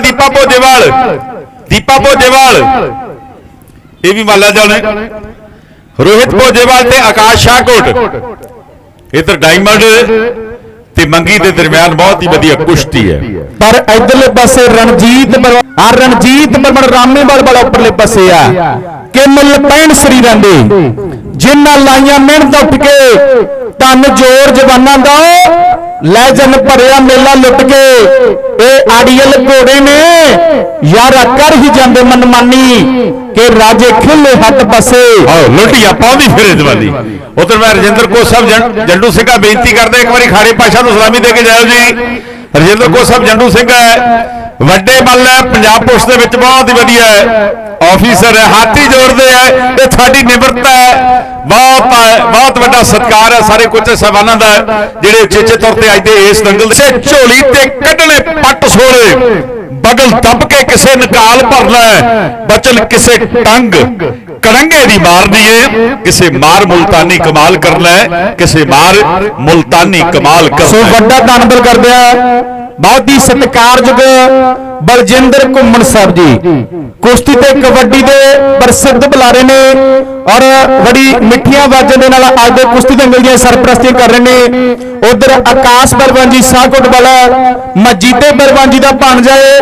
ਦੀਪਾ ਭੋਜੇਵਾਲ। ਦੀਪਾ ਭੋਜੇਵਾਲ। ਇਹ ਵੀ ਮਾਲਾ ਜਾਣੇ ਰੋਹਿਤ ਭੋਜੇਵਾਲ ਤੇ ਆਕਾਸ਼ ਸ਼ਾਹਕੋਟ। ਇਧਰ ਡਾਇਮੰਡ ਤੇ ਮੰਗੀ ਦੇ ਦਰਮਿਆਨ ਬਹੁਤ ਹੀ ਵਧੀਆ ਕੁਸ਼ਤੀ ਹੈ। ਪਰ ਇਧਰਲੇ ਪਾਸੇ ਰਣਜੀਤ ਆ ਰਣਜੀਤ ਬਰਮਨ ਰਾਮੇਵਾਲ ਵਾਲਾ ਉੱਪਰਲੇ ਪਾਸੇ ਆ। ਕਿ ਮੁੱਲ 65 ਸਰੀਰਾਂ ਦੇ। ਜਿਨ੍ਹਾਂ ਲਾਈਆਂ ਮਿਹਨਤ ਉੱਠ ਕੇ, ਧੰਨ ਜੋਰ ਜਵਾਨਾਂ ਦਾ। ਲੈ ਜਨ ਭਰਿਆ ਮੇਲਾ ਲੁੱਟ ਕੇ। ਇਹ ਆੜੀਅਲ ਘੋੜੇ ਨੇ। ਯਾਰਾ ਕਰ ਹੀ ਜਾਂਦੇ ਮਨਮਾਨੀ ਕਿ ਰਾਜੇ ਖਿੱਲੇ ਹੱਥ ਪਸੇ। ਆਹ ਪਾਉਂਦੀ ਫਿਰੇ ਦੀਵਾਲੀ ਉਧਰ ਮੈਂ ਰਜਿੰਦਰ ਕੋ ਸਾਹਿਬ ਜੰਡੂ ਸਿੰਘਾ ਬੇਨਤੀ ਕਰਦਾ ਇੱਕ ਵਾਰੀ ਖਾੜੇ ਪਾਸ਼ਾ ਨੂੰ ਸਲਾਮੀ ਦੇ ਕੇ ਜਾਓ ਜੀ। ਰਜਿੰਦਰ ਕੋ ਸਾਹਿਬ ਜੰਡੂ ਸਿੰਘ ਹੈ। ਵੱਡੇ ਬੱਲ ਹੈ ਪੰਜਾਬ ਪੁਲਿਸ ਦੇ ਵਿੱਚ ਬਹੁਤ ਹੀ ਵਧੀਆ ਹੈ। ਆਫੀਸਰ ਹੈ, ਹਾਥੀ ਜੋੜਦੇ ਹੈ ਤੇ ਸਾਡੀ ਨਿਮਰਤਾ ਹੈ। ਬਹੁਤ ਬਹੁਤ ਵੱਡਾ ਸਤਿਕਾਰ ਹੈ ਸਾਰੇ ਕੋਚੇ ਸਹਿਬਾਨਾਂ ਦਾ, ਜਿਹੜੇ ਚੇਚੇ ਤੌਰ ਤੇ ਅੱਜ ਦੇ ਇਸ ਦੰਗਲ ਦੇ ਝੋਲੀ ਤੇ ਕੱਢਣੇ ਪੱਟ ਸੋਲੇ ਬਗਲ ਦੱਬ ਕੇ ਕਿਸੇ ਨਿਕਾਲ ਭਰਨਾ ਹੈ ਬਚਨ ਕਿਸੇ ਟੰਗ ਕੜੰਗੇ ਦੀ ਮਾਰਨੀ ਹੈ ਕਿਸੇ ਮਾਰ ਮੁਲਤਾਨੀ ਕਮਾਲ ਕਰਨਾ ਕਿਸੇ ਮਾਰ ਮੁਲਤਾਨੀ ਕਮਾਲ ਕਰਨਾ ਹੈ। ਵੱਡਾ ਧੰਨਵਾਦ ਕਰਦੇ ਆ ਬਹੁਤ ਹੀ ਸਤਿਕਾਰਯੋਗ ਬਲਜਿੰਦਰ ਘੁੰਮਣ ਸਾਹਿਬ ਜੀ। ਕੁਸ਼ਤੀ ਤੇ ਕਬੱਡੀ ਦੇ ਪ੍ਰਸਿੱਧ ਬੁਲਾਰੇ ਨੇ ਔਰ ਬੜੀ ਮਿੱਠੀਆਂ ਆਵਾਜ਼ਾਂ ਦੇ ਨਾਲ ਅੱਜ ਦੇ ਕੁਸ਼ਤੀ ਦੰਗਲ ਦੀਆਂ ਸਰਪ੍ਰਸਤੀਆਂ ਕਰ ਰਹੇ ਨੇ। ਉਧਰ ਆਕਾਸ਼ ਬਲਵੰਤ ਜੀ ਸਾਹਕੋਟ ਵਾਲਾ ਮਜੀਤੇ ਬਲਵੰਤ ਜੀ ਦਾ ਭਾਣਜਾ ਹੈ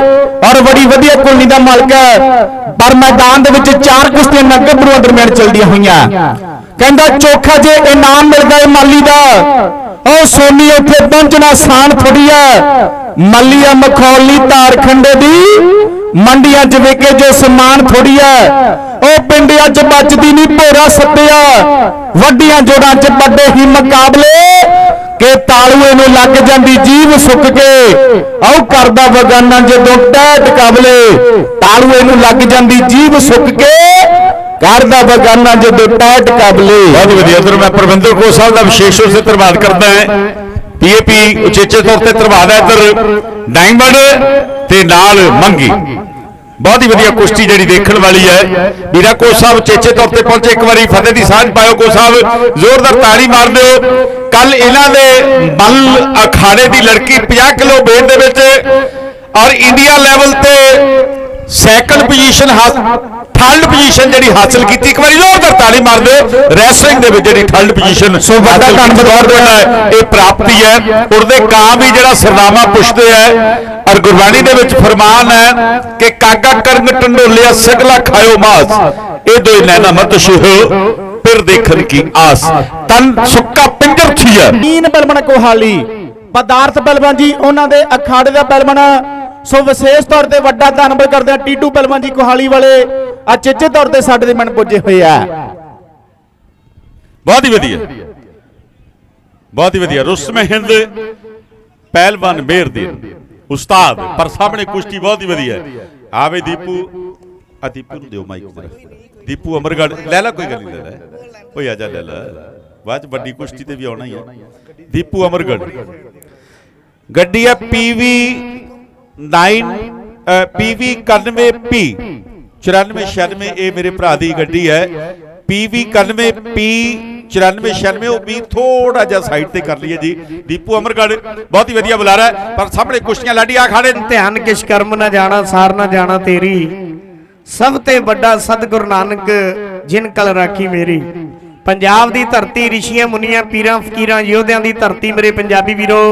ਔਰ ਬੜੀ ਵਧੀਆ ਕੁਲਨੀ ਦਾ ਮਾਲਕ ਹੈ। ਪਰ ਮੈਦਾਨ ਦੇ ਵਿੱਚ ਚਾਰ ਕੁਸ਼ਤੀਆਂ ਨਗਰ ਦਰਮਿਆਨ ਚੱਲਦੀਆਂ ਹੋਈਆਂ। ਕਹਿੰਦਾ ਚੋਖਾ ਜੇ ਇਨਾਮ ਮਿਲਦਾ ਹੈ ਮਾਲੀ ਦਾ, ਉਹ ਸੋਨੀ ਉੱਥੇ ਪਹੁੰਚਣਾ ਆਸਾਨ ਥੋੜੀ ਆ। ਮੱਲੀਆ ਮਖੌਲੀ ਧਾਰਖੰਡੇ ਦੀ, ਮੰਡੀਆਂ 'ਚ ਵੇਕੇ ਜੋ ਸਮਾਨ ਥੋੜੀ ਆ। ਉਹ ਪਿੰਡਾਂ 'ਚ ਬਚਦੀ ਨਹੀਂ ਭੋਰਾ ਸੱਤਿਆ। ਵੱਡੀਆਂ ਜੋੜਾਂ 'ਚ ਵੱਡੇ ਹੀ ਮੁਕਾਬਲੇ। ਕਿ ਤਾਲੂਏ ਨੂੰ ਲੱਗ ਜਾਂਦੀ ਜੀਭ ਸੁੱਕ ਕੇ। ਆਉ ਕਰਦਾ ਬਗਾਨਾ ਜਦੋਂ ਟਹਿ ਟਕਾਬਲੇ ਤਾਲੂਏ ਨੂੰ ਲੱਗ ਜਾਂਦੀ ਜੀਭ ਸੁੱਕ ਕੇ। ਕਰਦਾ ਬਗਾਨਾ ਜਦੋਂ ਟਹਿ ਟਕਾਬਲੇ ਬਹੁਤ ਵਧੀਆ, ਉਧਰ ਮੈਂ ਪ੍ਰਬੰਧਕ ਕੋ ਸਾਹਿਬ ਦਾ ਵਿਸ਼ੇਸ਼ ਤੌਰ ਤੇ ਧੰਨਵਾਦ ਕਰਦਾ ਹਾਂ। ਪੀਏਪੀ ਉਚੇਚੇ ਤੌਰ ਤੇ ਧੰਨਵਾਦ ਹੈ ਇਧਰ। ਡਾਇਮੰਡ ਤੇ ਨਾਲ ਮੰਗੀ। ਬਹੁਤ ਹੀ ਵਧੀਆ ਕੁਸ਼ਤੀ ਜਿਹੜੀ ਦੇਖਣ ਵਾਲੀ ਹੈ। ਵੀਰਾ ਕੋ ਸਾਹਿਬ ਉਚੇਚੇ ਤੌਰ ਤੇ ਪਹੁੰਚੇ ਇੱਕ ਵਾਰੀ ਫਤਿਹ ਦੀ ਸਾਂਝ ਪਾਇਓ ਕੋ ਸਾਹਿਬ। ਜ਼ੋਰਦਾਰ ਤਾੜੀ ਮਾਰ ਦਿਓ। ਕੱਲ ਇਹਨਾਂ ਦੇ ਬਲ ਅਖਾੜੇ ਦੀ ਲੜਕੀ 50 ਕਿਲੋ weight ਦੇ ਵਿੱਚ ਔਰ ਇੰਡੀਆ ਲੈਵਲ ਤੇ ਸੈਕੰਡ ਪੋਜੀਸ਼ਨ ਥਰਡ ਪੋਜੀਸ਼ਨ ਜਿਹੜੀ ਹਾਸਲ ਕੀਤੀ। ਇੱਕ ਵਾਰੀ ਜ਼ੋਰਦਾਰ ਤਾੜੀ ਮਾਰ ਦਿਓ। ਰੈਸਲਿੰਗ ਦੇ ਵਿੱਚ ਜਿਹੜੀ ਥਰਡ ਪੋਜੀਸ਼ਨ ਸੋ ਵੱਡਾ ਧੰਨਵਾਦ ਹੈ, ਇਹ ਪ੍ਰਾਪਤੀ ਹੈ। ਉਰਦੇ ਕਾਂ ਵੀ ਜਿਹੜਾ ਸਰਨਾਮਾ ਪੁੱਛਦੇ ਹੈ ਔਰ ਗੁਰਬਾਣੀ ਦੇ ਵਿੱਚ ਫਰਮਾਨ ਹੈ ਕਿ ਕਾਗਾ ਕਰੰਗ ਟੰਡੋਲਿਆ ਸਗਲਾ ਖਾਇਓ ਮਾਸ। ਇਹ ਦੋਏ ਨੈਣਾ ਮਤ ਸ਼ਿਹੋ ਫਿਰ ਦੇਖਣ ਕੀ ਆਸ। ਤਨ ਸੁੱਕਾ ਪਿੰਜਰ ਥੀਆ। ਤੀਨ ਬਲਬਨ ਕੋਹਾਲੀ ਪਦਾਰਥ ਬਲਬਨ ਜੀ ਉਹਨਾਂ ਦੇ ਅਖਾੜੇ ਦਾ ਬਲਬਨ ਸੋ ਵਿਸ਼ੇਸ਼ ਤੌਰ ਤੇ ਵੱਡਾ ਧੰਨਵਾਦ ਕਰਦੇ ਆ ਟੀਟੂ ਬਲਬਨ ਜੀ ਕੋਹਾਲੀ ਵਾਲੇ। ਅਚੇਚੇ ਤੌਰ ਤੇ ਸਾਡੇ ਦੇ ਮਨ ਪੁੱਜੇ ਹੋਏ ਆ। ਬਹੁਤ ਹੀ ਵਧੀਆ। ਬਹੁਤ ਹੀ ਵਧੀਆ। ਰੁਸਮ ਹਿੰਦ ਪਹਿਲਵਾਨ ਮੇਰਦੀਨ ਉਸਤਾਦ ਪਰ ਸਾਹਮਣੇ ਕੁਸ਼ਤੀ ਬਹੁਤ ਹੀ ਵਧੀਆ ਹੈ। ਆਵੇ ਦੀਪੂ ਆ ਦੀਪੂ ਨੂੰ ਦਿਓ ਮਾਈਕ ਜਰਾ। ਦੀਪੂ ਅਮਰਗੜ ਲੈ ਲੈ ਕੋਈ ਗੱਲ ਨਹੀਂ ਲੈ ਲੈ। ਓਏ ਆ ਜਾ ਲੈ ਲੈ। ਬਾਅਦ ਵੱਡੀ ਕੁਸ਼ਤੀ ਤੇ ਵੀ ਆਉਣਾ ਹੀ ਹੈ। ਦੀਪੂ ਅਮਰਗੜ ਗੱਡੀ ਹੈ ਪੀਵੀ 9 ਪੀਵੀ 91P 9496 ਇਹ ਮੇਰੇ ਭਰਾ ਦੀ ਗੱਡੀ ਹੈ। ਪੀਵੀ 91P 9496 ਉਹ ਵੀ ਥੋੜਾ ਜਿਹਾ ਸਾਈਡ ਤੇ ਕਰ ਲਈਏ ਜੀ। ਦੀਪੂ ਅਮਰਗੜ ਬਹੁਤ ਹੀ ਵਧੀਆ ਬੁਲਾਰਾ ਪਰ ਸਾਹਮਣੇ ਕੁਸ਼ਤੀਆਂ ਲਾਡੀ ਆ ਖਾੜੇ ਧਿਆਨ ਕਿਛ ਕਰਮ ਨਾ ਜਾਣਾ, ਸਾਰ ਨਾ ਜਾਣਾ ਤੇਰੀ। ਸਭ ਤੇ ਵੱਡਾ ਸਤਿਗੁਰੂ ਨਾਨਕ, ਜਿਨ ਕਲ ਰਾਖੀ ਮੇਰੀ। ਪੰਜਾਬ ਦੀ ਧਰਤੀ, ਰਿਸ਼ੀਆਂ, ਮੁਨੀਆਂ, ਪੀਰਾਂ, ਫਕੀਰਾਂ, ਯੋਧਿਆਂ ਦੀ ਧਰਤੀ ਮੇਰੇ ਪੰਜਾਬੀ ਵੀਰੋ।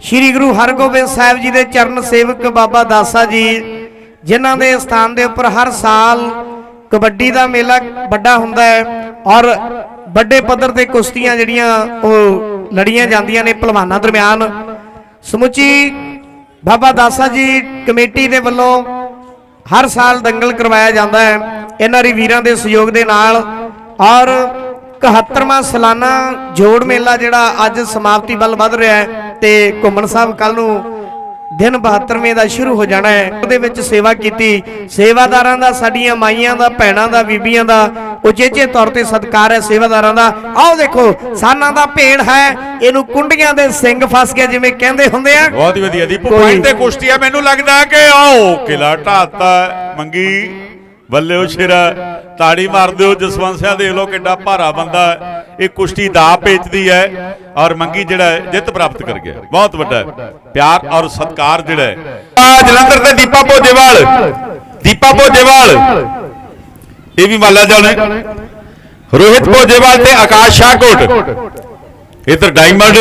ਸ੍ਰੀ ਗੁਰੂ ਹਰਗੋਬਿੰਦ ਸਾਹਿਬ ਜੀ ਦੇ ਚਰਨ ਸੇਵਕ ਬਾਬਾ ਦਾਸਾ ਜੀ, ਜਿਨ੍ਹਾਂ ਦੇ ਸਥਾਨ ਦੇ ਉੱਪਰ ਹਰ ਸਾਲ ਕਬੱਡੀ ਦਾ ਮੇਲਾ ਵੱਡਾ ਹੁੰਦਾ ਹੈ। ਔਰ ਵੱਡੇ ਪੱਧਰ ਤੇ ਕੁਸ਼ਤੀਆਂ ਜਿਹੜੀਆਂ ਉਹ ਲੜੀਆਂ ਜਾਂਦੀਆਂ ਨੇ ਪਹਿਲਵਾਨਾਂ ਦਰਮਿਆਨ। ਸਮੁੱਚੀ ਬਾਬਾ ਦਾਸਾ ਜੀ ਕਮੇਟੀ ਦੇ ਵੱਲੋਂ ਹਰ ਸਾਲ ਦੰਗਲ ਕਰਵਾਇਆ ਜਾਂਦਾ ਹੈ। ਇਹਨਾਂ ਦੀ ਵੀਰਾਂ ਦੇ ਸਹਿਯੋਗ ਦੇ ਨਾਲ ਔਰ 71ਵਾਂ ਸਾਲਾਨਾ ਜੋੜ ਮੇਲਾ ਜਿਹੜਾ ਅੱਜ ਸਮਾਪਤੀ ਵੱਲ ਵੱਧ ਰਿਹਾ ਹੈ ਤੇ ਘੁੰਮਣ ਸਾਹਿਬ ਕੱਲ ਨੂੰ ਦਿਨ 72ਵੇਂ ਦਾ ਸ਼ੁਰੂ ਹੋ ਜਾਣਾ ਹੈ। ਉਹਦੇ ਵਿੱਚ ਸੇਵਾ ਕੀਤੀ। ਸੇਵਾਦਾਰਾਂ ਦਾ, ਸਾਡੀਆਂ ਮਾਈਆਂ ਦਾ, ਭੈਣਾਂ ਦਾ, ਬੀਬੀਆਂ ਦਾ ਉਚੇਚੇ ਤੌਰ ਤੇ ਸਤਿਕਾਰ ਹੈ ਸੇਵਾਦਾਰਾਂ ਦਾ। ਆਓ ਦੇਖੋ, ਸਾਨਾਂ ਦਾ ਭੇੜ ਹੈ। ਇਹਨੂੰ ਕੁੰਡੀਆਂ ਦੇ ਸਿੰਘ ਫਸ ਗਿਆ ਜਿਵੇਂ ਕਹਿੰਦੇ ਹੁੰਦੇ ਆ। ਬਹੁਤ ਵਧੀਆ। ਦੀਪੂ ਪੁਆਇੰਟ ਤੇ ਕੁਸ਼ਤੀ ਆ। ਮੈਨੂੰ ਲੱਗਦਾ ਕਿ ਆਓ, ਕਿਲਾ ਢਾਤਾ ਮੰਗੀ। ਬੱਲੇ ਉਹ ਸ਼ੇਰਾ, ਤਾੜੀ ਮਾਰ ਦਿਓ, ਜਸਵੰਤ ਸਿੰਘ ਦੇਖ ਲਓ ਕਿੱਡਾ ਭਾਰਾ ਬੰਦਾ ਇਹ ਕੁਸ਼ਤੀ ਦਾ ਵੇਚਦੀ ਹੈ ਔਰ ਮੰਗੀ ਜਿਹੜਾ ਜਿੱਤ ਪ੍ਰਾਪਤ ਕਰ ਗਿਆ। ਬਹੁਤ ਵੱਡਾ ਪਿਆਰ ਔਰ ਸਤਿਕਾਰ ਜਿਹੜਾ ਹੈ। ਆ ਜਲੰਧਰ ਤੇ ਦੀਪਾ ਭੋਜੇਵਾਲ। ਦੀਪਾ ਭੋਜੇਵਾਲ। ਇਹ ਵੀ ਮਾਲਾ ਜਾਣੇ ਰੋਹਿਤ ਭੋਜੇਵਾਲ ਤੇ ਆਕਾਸ਼ ਸ਼ਾਹਕੋਟ। ਇਧਰ ਡਾਇਮੰਡ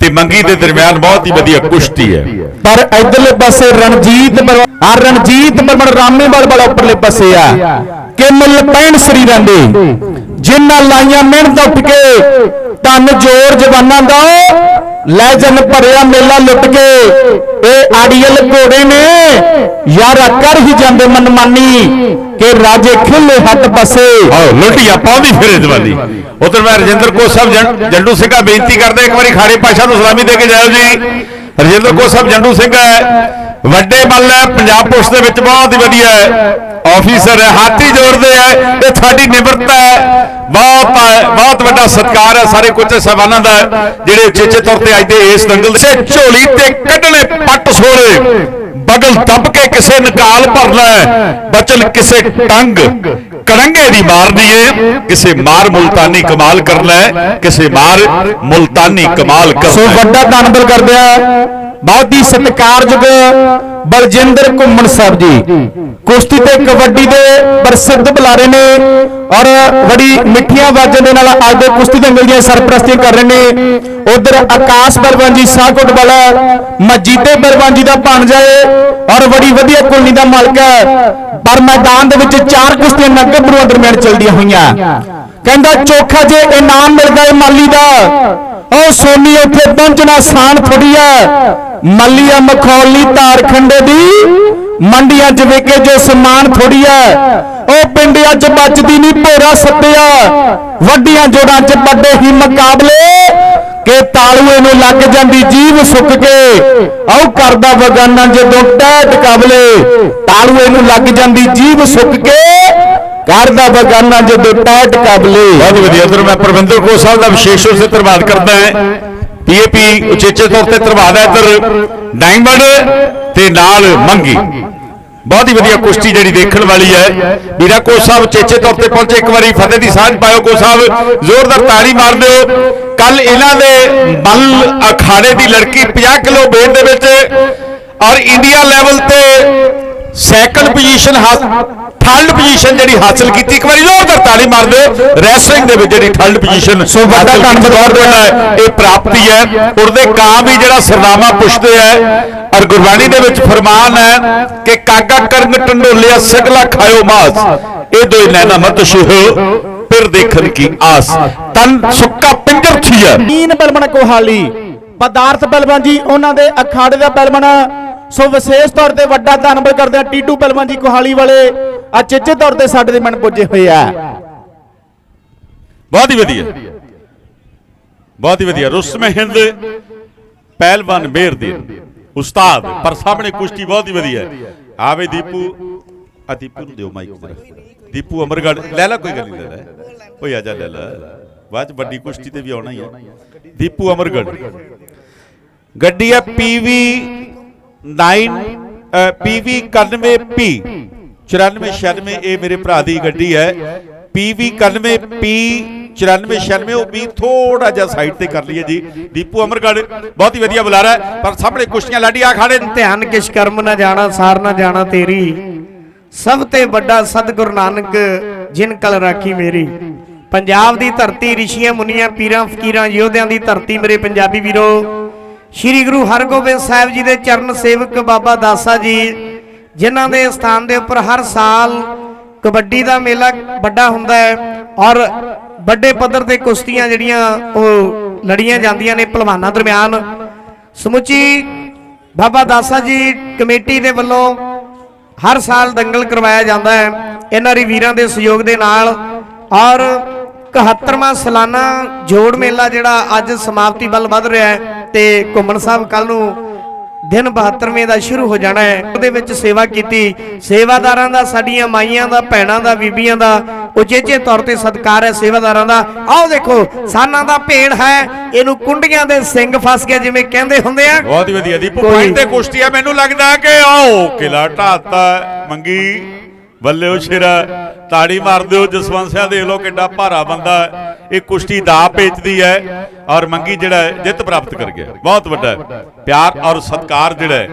ਤੇ ਮੰਗੀ ਦੇ ਦਰਮਿਆਨ ਬਹੁਤ ਹੀ ਵਧੀਆ ਕੁਸ਼ਤੀ ਹੈ। ਪਰ ਇਧਰਲੇ ਪਾਸੇ ਰਣਜੀਤ ਆ ਰਣਜੀਤ ਬਰਮਣ ਰਾਮੇਵਾਲ ਵਾਲਾ ਉੱਪਰਲੇ ਪਾਸੇ ਆ। ਕਿ ਮੁੱਲ 65 ਸਰੀਰਾਂ ਦੇ ਜਿਨ੍ਹਾਂ ਲਾਈਆਂ ਮਿਹਨਤ ਉੱਠ ਕੇ ਧੰਨ ਜੋਰ ਜਵਾਨਾਂ ਦਾ। ਲੈ ਜਨ ਭਰਿਆ ਮੇਲਾ ਲੁੱਟ ਕੇ। ਇਹ ਆੜੀਅਲ ਘੋੜੇ ਨੇ। ਯਾਰਾ ਕਰ ਹੀ ਜਾਂਦੇ ਮਨਮਾਨੀ ਕਿ ਰਾਜੇ ਖਿੱਲੇ ਹੱਟ ਬਸੇ ਆਹ ਲੁੱਟੀਆਂ ਪਾਉਂਦੀ ਫਿਰੇ ਦੀਵਾਲੀ ਉਧਰ ਮੈਂ ਰਜਿੰਦਰ ਕੋ ਸਾਹਿਬ ਜੰਡੂ ਸਿੰਘਾ ਬੇਨਤੀ ਕਰਦੇ ਇੱਕ ਵਾਰੀ ਖਾੜੇ ਪਾਸ਼ਾ ਨੂੰ ਸਲਾਮੀ ਦੇ ਕੇ ਜਾਓ ਜੀ। ਰਜਿੰਦਰ ਕੋ ਸਾਹਿਬ ਜੰਡੂ ਸਿੰਘ ਹੈ। ਵੱਡੇ ਮੱਲ ਹੈ, ਪੰਜਾਬ ਪੁਲਿਸ ਦੇ ਵਿੱਚ ਬਹੁਤ ਹੀ ਵਧੀਆ ਹੈ। ਆਫੀਸਰ ਹੈ, ਹਾਥੀ ਜੋੜਦੇ ਹੈ ਇਹ ਸਾਡੀ ਨਿਮਰਤਾ ਹੈ। ਬਹੁਤ ਹੈ ਬਹੁਤ ਵੱਡਾ ਸਤਿਕਾਰ ਹੈ ਸਾਰੇ ਕੋਚੇ ਸਾਹਿਬਾਨਾਂ ਦਾ, ਜਿਹੜੇ ਉਚੇਚੇ ਤੌਰ ਤੇ ਅੱਜ ਦੇ ਇਸ ਦੰਗਲ ਦੇ ਝੋਲੀ ਤੇ ਕੱਢਣੇ ਪੱਟ ਸੋਲੇ ਬਗਲ ਦੱਬ ਕੇ ਕਿਸੇ ਨਕਾਲ ਭਰਨਾ ਬਚਨ ਕਿਸੇ ਟੰਗ ਕਰੰਗੇ ਦੀ ਮਾਰਨੀ ਹੈ। ਕਿਸੇ ਮਾਰ ਮੁਲਤਾਨੀ ਕਮਾਲ ਕਰਨਾ ਹੈ। ਕਿਸੇ ਮਾਰ ਮੁਲਤਾਨੀ ਕਮਾਲ ਸੋ ਕਰਨਾ ਹੈ। ਵੱਡਾ ਧੰਨਵਾਦ ਕਰਦੇ ਆ। ਬਹੁਤ ਹੀ ਸਤਿਕਾਰਯੋਗ ਬਲਜਿੰਦਰ ਘੁੰਮਣ ਸਾਹਿਬ ਜੀ। ਕੁਸ਼ਤੀ ਤੇ ਕਬੱਡੀ ਦੇ ਪ੍ਰਸਿੱਧ ਬੁਲਾਰੇ ਨੇ ਔਰ ਬੜੀ ਮਿੱਠੀਆਂ ਆਵਾਜ਼ਾਂ ਦੇ ਨਾਲ ਅੱਜ ਦੇ ਕੁਸ਼ਤੀ ਦੰਗਲ ਦੀਆਂ ਸਰਪ੍ਰਸਤੀਆਂ ਕਰ ਰਹੇ ਨੇ। ਉਧਰ ਆਕਾਸ਼ ਬਲਵੰਤ ਜੀ ਸਾਹਕੋਟ ਵਾਲਾ ਮਜੀਤੇ ਬਲਵੰਤ ਜੀ ਦਾ ਭਾਣਜਾ ਹੈ ਔਰ ਬੜੀ ਵਧੀਆ ਕੁਲਨੀ ਦਾ ਮਾਲਕ ਹੈ। ਪਰ ਮੈਦਾਨ ਦੇ ਵਿੱਚ ਚਾਰ ਕੁਸ਼ਤੀਆਂ ਨਗਰ ਬਰੂਆਂ ਦਰਮਿਆਨ ਚੱਲਦੀਆਂ ਹੋਈਆਂ। ਕਹਿੰਦਾ ਚੋਖਾ ਜੇ ਇਨਾਮ ਮਿਲਦਾ ਏ ਮਾਲੀ ਦਾ, ਉਹ ਸੋਨੀ ਉੱਥੇ ਪਹੁੰਚਣਾ ਆਸਾਨ ਥੋੜੀ ਆ ਮੱਲੀਆ ਮਖੌਲੀ ਧਾਰਖੰਡੇ ਦੀ ਮੰਡੀਆਂ 'ਚ ਵਿਕੇ ਜੋ ਸਮਾਨ ਥੋੜੀ ਆ, ਉਹ ਪਿੰਡਿਆਂ 'ਚ ਬਚਦੀ ਨਹੀਂ ਭੋਰਾ ਸੱਤਿਆ। ਵੱਡੀਆਂ ਜੋੜਾਂ 'ਚ ਵੱਡੇ ਹੀ ਮੁਕਾਬਲੇ ਕਿ ਤਾਲੂਏ ਨੂੰ ਲੱਗ ਜਾਂਦੀ ਜੀਵ ਸੁੱਕ ਕੇ। ਆਉ ਕਰਦਾ ਬਗਾਨਾ ਜਦੋਂ ਟਹਿ ਟਕਾਬਲੇ ਤਾਲੂਏ ਨੂੰ ਲੱਗ ਜਾਂਦੀ ਜੀਵ ਸੁੱਕ ਕੇ। ਕਰਦਾ ਬਗਾਨਾ ਜਦੋਂ ਟਹਿ ਟਕਾਬਲੇ ਬਹੁਤ ਵਧੀਆ। ਉਧਰ ਮੈਂ ਪ੍ਰਬੰਧਕ ਕੋ ਸਾਹਿਬ ਦਾ ਵਿਸ਼ੇਸ਼ ਰੂਪ ਸੇ ਧੰਨਵਾਦ ਕਰਦਾ ਹਾਂ। ਪੀਏਪੀ ਉਚੇਚੇ ਤੌਰ ਤੇ ਧੰਨਵਾਦ ਇੱਧਰ ਡਾਇਮੰਡ ਤੇ ਨਾਲ ਮੰਗੀ। ਬਹੁਤ ਹੀ ਵਧੀਆ ਕੁਸ਼ਤੀ ਜਿਹੜੀ ਦੇਖਣ ਵਾਲੀ ਹੈ। ਵੀਰਾ ਕੋ ਸਾਹਿਬ ਉਚੇਚੇ ਤੌਰ ਤੇ ਪਹੁੰਚੇ। ਇੱਕ ਵਾਰੀ ਫਤਿਹ ਦੀ ਸਾਂਝ ਪਾਇਓ ਕੋ ਸਾਹਿਬ। ਜ਼ੋਰਦਾਰ ਤਾੜੀ ਮਾਰ ਦਿਓ ਕੱਲ ਇਹਨਾਂ ਦੇ ਬਲ ਅਖਾੜੇ ਦੀ ਲੜਕੀ 50 ਕਿਲੋ weight ਦੇ ਵਿੱਚ ਔਰ ਇੰਡੀਆ ਲੈਵਲ ਤੇ ਸੈਕੰਡ ਪੋਜੀਸ਼ਨ ਥਰਡ ਪੋਜੀਸ਼ਨ ਜਿਹੜੀ ਹਾਸਲ ਕੀਤੀ। ਇੱਕ ਵਾਰੀ ਜ਼ੋਰਦਾਰ ਤਾੜੀ ਮਾਰ ਦਿਓ। ਰੈਸਲਿੰਗ ਦੇ ਵਿੱਚ ਜਿਹੜੀ ਥਰਡ ਪੋਜੀਸ਼ਨ ਸੋ ਵੱਡਾ ਧੰਨਵਾਦ ਬਹੁਤ ਵੱਡਾ ਹੈ। ਇਹ ਪ੍ਰਾਪਤੀ ਹੈ। ਉਰਦੇ ਕਾਂ ਵੀ ਜਿਹੜਾ ਸਰਨਾਮਾ ਪੁੱਛਦੇ ਹੈ ਔਰ ਗੁਰਬਾਣੀ ਦੇ ਵਿੱਚ ਫਰਮਾਨ ਹੈ ਕਿ ਕਾਗਾ ਕਰਮ ਟੰਡੋਲਿਆ ਸਗਲਾ ਖਾਇਓ ਮਾਸ। ਇਹ ਦੋਏ ਨੈਣਾ ਮਤ ਸੁਹੋ ਫਿਰ ਦੇਖਣ ਕੀ ਆਸ। ਤਨ ਸੁੱਕਾ ਪਿੰਜਰ ਛੀਆ। ਤੀਨ ਬਲਬਨ ਕੋਹਾਲੀ। ਪਦਾਰਥ ਬਲਬਨ ਜੀ ਉਹਨਾਂ ਦੇ ਅਖਾੜੇ ਦਾ ਬਲਬਨ ਸੋ ਵਿਸ਼ੇਸ਼ ਤੌਰ ਤੇ ਵੱਡਾ ਧੰਨਵਾਦ ਕਰਦੇ ਆ ਟੀਟੂ ਬਲਬਨ ਜੀ ਕੋਹਾਲੀ ਵਾਲੇ। ਅਚੇਚੇ ਤੌਰ ਤੇ ਸਾਡੇ ਦੇ ਮਨ ਪੁੱਜੇ ਹੋਏ ਆ। ਬਹੁਤ ਹੀ ਵਧੀਆ। ਬਹੁਤ ਹੀ ਵਧੀਆ। ਰੁਸਮ ਹਿੰਦ ਪਹਿਲਵਾਨ ਮੇਰਦੀਨ ਉਸਤਾਦ, ਪਰ ਸਾਹਮਣੇ ਕੁਸ਼ਤੀ ਬਹੁਤ ਹੀ ਵਧੀਆ। ਆਵੇ ਦੀਪੂ ਆ ਦੀਪੂ ਨੂੰ ਦਿਓ ਮਾਈਕ ਜਰਾ। ਦੀਪੂ ਅਮਰਗੜ ਲੈ ਲੈ, ਕੋਈ ਗੱਲ ਨਹੀਂ, ਲੈ ਲੈ। ਓਏ, ਆ ਜਾ, ਲੈ ਲੈ। ਬਾਅਦ ਚ ਵੱਡੀ ਕੁਸ਼ਤੀ ਤੇ ਵੀ ਆਉਣਾ ਹੀ ਹੈ ਦੀਪੂ ਅਮਰਗੜ ਗੱਡੀ ਹੈ ਪੀਵੀ 9 ਪੀਵੀ 91P 9496 ਇਹ ਮੇਰੇ ਭਰਾ ਦੀ ਗੱਡੀ ਹੈ। ਪੀਵੀ 91P 9496 ਉਹ ਵੀ ਥੋੜਾ ਜਿਹਾ ਸਾਈਡ ਤੇ ਕਰ ਲਈਏ ਜੀ। ਦੀਪੂ ਅਮਰਗੜ ਬਹੁਤ ਹੀ ਵਧੀਆ ਬੁਲਾਰਾ ਪਰ ਸਾਹਮਣੇ ਕੁਸ਼ਤੀਆਂ ਲਾਡੀਆਂ ਖਾੜੇ ਧਿਆਨ ਕਿਸ਼ ਕਰਮ ਨਾ ਜਾਣਾ, ਸਾਰ ਨਾ ਜਾਣਾ ਤੇਰੀ। ਸਭ ਤੇ ਵੱਡਾ ਸਤਿਗੁਰੂ ਨਾਨਕ ਜਿਨ ਕਲ ਰਾਖੀ ਮੇਰੀ। ਪੰਜਾਬ ਦੀ ਧਰਤੀ, ਰਿਸ਼ੀਆਂ, ਮੁਨੀਆਂ, ਪੀਰਾਂ, ਫਕੀਰਾਂ, ਯੋਧਿਆਂ ਦੀ ਧਰਤੀ ਮੇਰੇ ਪੰਜਾਬੀ ਵੀਰੋ। ਸ੍ਰੀ ਗੁਰੂ ਹਰਗੋਬਿੰਦ ਸਾਹਿਬ ਜੀ ਦੇ ਚਰਨ ਸੇਵਕ ਬਾਬਾ ਦਾਸਾ ਜੀ, ਜਿਨ੍ਹਾਂ ਦੇ ਸਥਾਨ ਦੇ ਉੱਪਰ ਹਰ ਸਾਲ ਕਬੱਡੀ ਦਾ ਮੇਲਾ ਵੱਡਾ ਹੁੰਦਾ ਹੈ ਔਰ ਵੱਡੇ ਪੱਧਰ ਤੇ ਕੁਸ਼ਤੀਆਂ ਜਿਹੜੀਆਂ ਉਹ ਲੜੀਆਂ ਜਾਂਦੀਆਂ ਨੇ ਪਹਿਲਵਾਨਾਂ ਦਰਮਿਆਨ। ਸਮੁੱਚੀ ਬਾਬਾ ਦਾਸਾ ਜੀ ਕਮੇਟੀ ਦੇ ਵੱਲੋਂ ਹਰ ਸਾਲ ਦੰਗਲ ਕਰਵਾਇਆ ਜਾਂਦਾ ਹੈ। ਇਹਨਾਂ ਦੀ ਵੀਰਾਂ ਦੇ ਸਹਿਯੋਗ ਦੇ ਨਾਲ ਔਰ 71ਵਾਂ ਸਾਲਾਨਾ ਜੋੜ ਮੇਲਾ ਜਿਹੜਾ ਅੱਜ ਸਮਾਪਤੀ ਵੱਲ ਵੱਧ ਰਿਹਾ ਹੈ। ਤੇ ਘੁੰਮਣ ਸਾਹਿਬ ਕੱਲ ਨੂੰ ਦਿਨ 72ਵੇਂ ਦਾ ਸ਼ੁਰੂ ਹੋ ਜਾਣਾ ਹੈ। ਉਹਦੇ ਵਿੱਚ ਸੇਵਾ ਕੀਤੀ। ਸੇਵਾਦਾਰਾਂ ਦਾ, ਸਾਡੀਆਂ ਮਾਈਆਂ ਦਾ, ਭੈਣਾਂ ਦਾ, ਬੀਬੀਆਂ ਦਾ ਉਚੇਚੇ ਤੌਰ ਤੇ ਸਤਿਕਾਰ ਹੈ ਸੇਵਾਦਾਰਾਂ ਦਾ। ਆਓ ਦੇਖੋ, ਸਾਨਾਂ ਦਾ ਭੇੜ ਹੈ। ਇਹਨੂੰ ਕੁੰਡੀਆਂ ਦੇ ਸਿੰਘ ਫਸ ਗਿਆ ਜਿਵੇਂ ਕਹਿੰਦੇ ਹੁੰਦੇ ਆ। ਬਹੁਤ ਵਧੀਆ। ਦੀਪੂ ਪੁਆਇੰਟ ਤੇ ਕੁਸ਼ਤੀ ਆ। ਮੈਨੂੰ ਲੱਗਦਾ ਕਿ ਆਓ, ਕਿਲਾ ਢਾਤਾ ਮੰਗੀ। ਵੱਲਿਓ ਸ਼ੇਰਾ ਤਾੜੀ ਮਾਰਦੇ ਹੋ ਜਸਵੰਤ ਸਿੰਘ ਦੇਖ ਲਓ ਕਿੱਡਾ ਭਾਰਾ ਬੰਦਾ ਇਹ ਕੁਸ਼ਤੀ ਦਾ ਵੇਚਦੀ ਹੈ ਔਰ ਮੰਗੀ ਜਿਹੜਾ ਹੈ, ਜਿੱਤ ਪ੍ਰਾਪਤ ਕਰ ਗਿਆ। ਬਹੁਤ ਵੱਡਾ ਪਿਆਰ ਔਰ ਸਤਿਕਾਰ ਜਿਹੜਾ ਹੈ